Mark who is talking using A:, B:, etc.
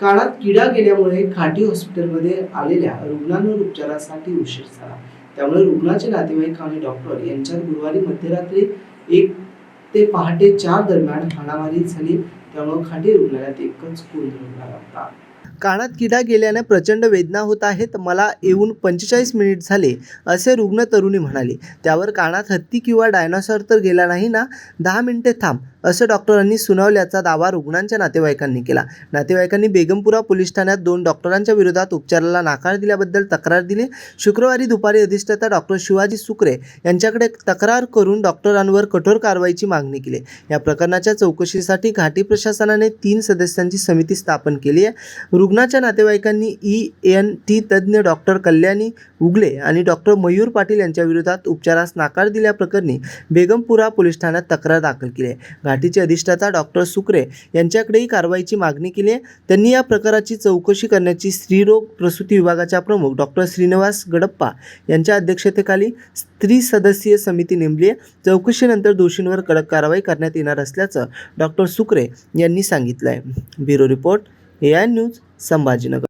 A: कानात किडा गेल्यामुळे खाटी हॉस्पिटलमध्ये आलेल्या रुग्णांवर उपचारासाठी उशीर झाला. त्यामुळे रुग्णाचे नातेवाईक आणि डॉक्टर यांच्यात गुरुवारी मध्यरात्री एक ते पहाटे चार दरम्यान हाणामारी झाली. त्यामुळे खाटी रुग्णालयात एकच कोण रुग्ण लागतात कानात किडा गेल्याने प्रचंड वेदना होत आहेत. मला येऊन पंचेचाळीस मिनिट झाले असे रुग्ण तरुणी म्हणाली. त्यावर कानात हत्ती किंवा डायनासॉर तर गेला नाही ना? दहा मिनिटे थांब असं डॉक्टरांनी सुनावल्याचा दावा रुग्णांच्या नातेवाईकांनी केला. नातेवाईकांनी बेगमपुरा पोलीस ठाण्यात दोन डॉक्टरांच्या विरोधात उपचाराला नाकार दिल्याबद्दल तक्रार दिली. शुक्रवारी दुपारी अधिष्ठाता डॉक्टर शिवाजी सुकरे यांच्याकडे तक्रार करून डॉक्टरांवर कठोर कारवाईची मागणी केली. या प्रकरणाच्या चौकशीसाठी घाटी प्रशासनाने तीन सदस्यांची समिती स्थापन केली आहे. रुग्णाच्या नातेवाईकांनी ई एन टी तज्ज्ञ डॉक्टर कल्याणी उगले आणि डॉक्टर मयूर पाटील यांच्या विरोधात उपचारास नाकार दिल्याप्रकरणी बेगमपुरा पोलीस ठाण्यात तक्रार दाखल केली आहे. घाटीचे अधिष्ठाता डॉक्टर सुक्रे यांच्याकडेही कारवाईची मागणी केली आहे. त्यांनी या प्रकाराची चौकशी करण्याची स्त्रीरोग प्रसूती विभागाच्या प्रमुख डॉक्टर श्रीनिवास गडप्पा यांच्या अध्यक्षतेखाली त्रिसदस्यीय समिती नेमली आहे. चौकशीनंतर दोषींवर कडक कारवाई करण्यात येणार असल्याचं डॉक्टर सुक्रे यांनी सांगितलं आहे bureau report A I news Sambhajinagar.